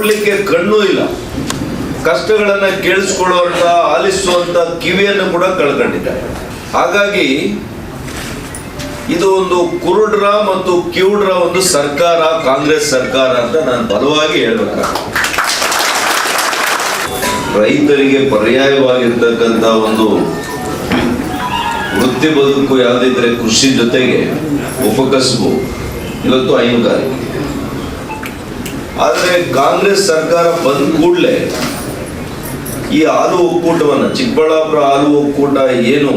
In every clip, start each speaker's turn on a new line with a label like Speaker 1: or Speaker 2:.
Speaker 1: ನೋಡ್ಲಿಕ್ಕೆ ಕಣ್ಣು ಇಲ್ಲ. ಕಷ್ಟಗಳನ್ನ ಕೇಳಿಸ್ಕೊಳ್ಳುವಂತ, ಆಲಿಸುವಂತ ಕಿವಿಯನ್ನು ಕೂಡ ಕಳ್ಕೊಂಡಿದ್ದಾರೆ. ಹಾಗಾಗಿ ಇದು ಒಂದು ಕುರುಡ್ರ ಮತ್ತು ಕಿವುಡ್ರ ಒಂದು ಸರ್ಕಾರ, ಕಾಂಗ್ರೆಸ್ ಸರ್ಕಾರ ಅಂತ ನಾನು ಬಲವಾಗಿ ಹೇಳಬೇಕು. ರೈತರಿಗೆ ಪರ್ಯಾಯವಾಗಿರ್ತಕ್ಕಂಥ ಒಂದು ವೃತ್ತಿ ಬದುಕು ಯಾವುದಿದ್ರೆ ಕೃಷಿ ಜೊತೆಗೆ ಉಪಕಸಬು. ಇವತ್ತು ಹೈನುಗಾರಿಕೆ ಆದರೆ ಕಾಂಗ್ರೆಸ್ ಸರ್ಕಾರ ಬಂದ ಕೂಡಲೇ ಈ ಹಾಲು ಒಕ್ಕೂಟವನ್ನ, ಚಿಕ್ಕಬಳ್ಳಾಪುರ ಹಾಲು ಒಕ್ಕೂಟ ಏನು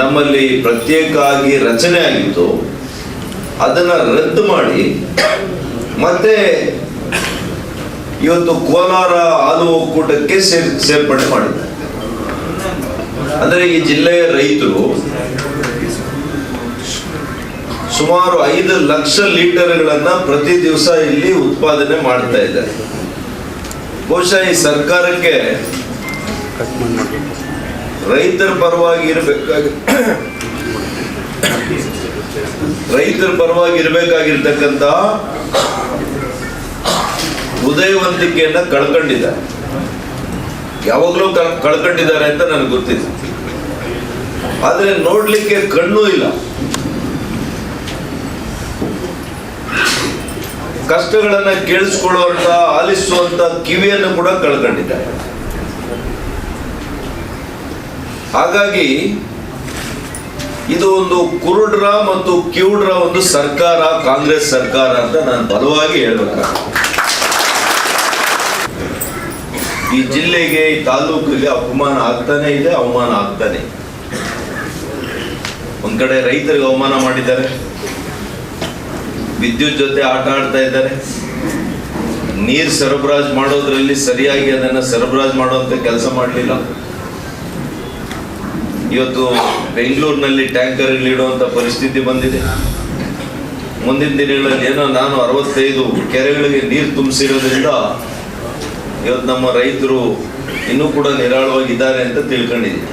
Speaker 1: ನಮ್ಮಲ್ಲಿ ಪ್ರತ್ಯೇಕ ಆಗಿ ರಚನೆ ಆಗಿತ್ತು, ಅದನ್ನ ರದ್ದು ಮಾಡಿ, ಮತ್ತೆ ಇವತ್ತು ಕೋಲಾರ ಹಾಲು ಒಕ್ಕೂಟಕ್ಕೆ ಸೇರ್, ಸೇರ್ಪಡೆ ಮಾಡಿದ್ದಾರೆ. ಅಂದ್ರೆ ಈ ಜಿಲ್ಲೆಯ ರೈತರು ಸುಮಾರು ಐದು ಲಕ್ಷ ಲೀಟರ್ಗಳನ್ನ ಪ್ರತಿ ದಿವಸ ಇಲ್ಲಿ ಉತ್ಪಾದನೆ ಮಾಡ್ತಾ ಇದೆ ಬಹುಶಃ ಈ ಸರ್ಕಾರಕ್ಕೆ ರೈತರ ಪರವಾಗಿ ಇರಬೇಕಾಗಿ ರೈತರ ಪರವಾಗಿ ಇರಬೇಕಾಗಿರ್ತಕ್ಕಂಥ ಉದಯವಂತಿಕೆಯನ್ನ ಕಳ್ಕೊಂಡಿದ್ದಾರೆ ಯಾವಾಗಲೂ ಕಳ್- ಕಳ್ಕೊಂಡಿದ್ದಾರೆ ಅಂತ ನನಗೆ ಗೊತ್ತಿದೆ. ಆದ್ರೆ ನೋಡ್ಲಿಕ್ಕೆ ಕಣ್ಣು ಇಲ್ಲ. ಕಷ್ಟಗಳನ್ನ ಕೇಳಿಸ್ಕೊಳ್ಳುವಂತ, ಆಲಿಸುವಂತ ಕಿವಿಯನ್ನು ಕೂಡ ಕಳ್ಕೊಂಡಿದ್ದಾರೆ ಹಾಗಾಗಿ, ಇದು ಒಂದು ಕುರುಡ್ರ ಮತ್ತು ಕಿವುಡ್ರ ಒಂದು ಸರ್ಕಾರ, ಕಾಂಗ್ರೆಸ್ ಸರ್ಕಾರ ಅಂತ ನಾನು ಬಲವಾಗಿ ಹೇಳಬೇಕು ಈ ಜಿಲ್ಲೆಗೆ, ಈ ತಾಲೂಕಿಗೆ ಅಪಮಾನ ಆಗ್ತಾನೆ ಇದೆ, ಅವಮಾನ ಆಗ್ತಾನೆ. ಒಂದ್ ಕಡೆ ರೈತರಿಗೆ ಅವಮಾನ ಮಾಡಿದ್ದಾರೆ. ವಿದ್ಯುತ್ ಜೊತೆ ಆಟ ಆಡ್ತಾ ಇದ್ದಾರೆ. ನೀರ್ ಸರಬರಾಜು ಮಾಡೋದ್ರಲ್ಲಿ ಸರಿಯಾಗಿ ಅದನ್ನ ಸರಬರಾಜು ಮಾಡುವಂತ ಕೆಲಸ ಮಾಡಲಿಲ್ಲ. ಇವತ್ತು ಬೆಂಗಳೂರಿನಲ್ಲಿ ಟ್ಯಾಂಕರ್ ಇಡುವಂತ ಪರಿಸ್ಥಿತಿ ಬಂದಿದೆ. ಮುಂದಿನ ದಿನಗಳಲ್ಲಿ ಏನೋ ನಾನು ಅರವತ್ತೈದು ಕೆರೆಗಳಿಗೆ ನೀರು ತುಂಬಿಸಿರೋದ್ರಿಂದ ಇವತ್ತು ನಮ್ಮ ರೈತರು ಇನ್ನೂ ಕೂಡ ನಿರಾಳವಾಗಿದ್ದಾರೆ ಅಂತ ತಿಳ್ಕೊಂಡಿದ್ದೀನಿ.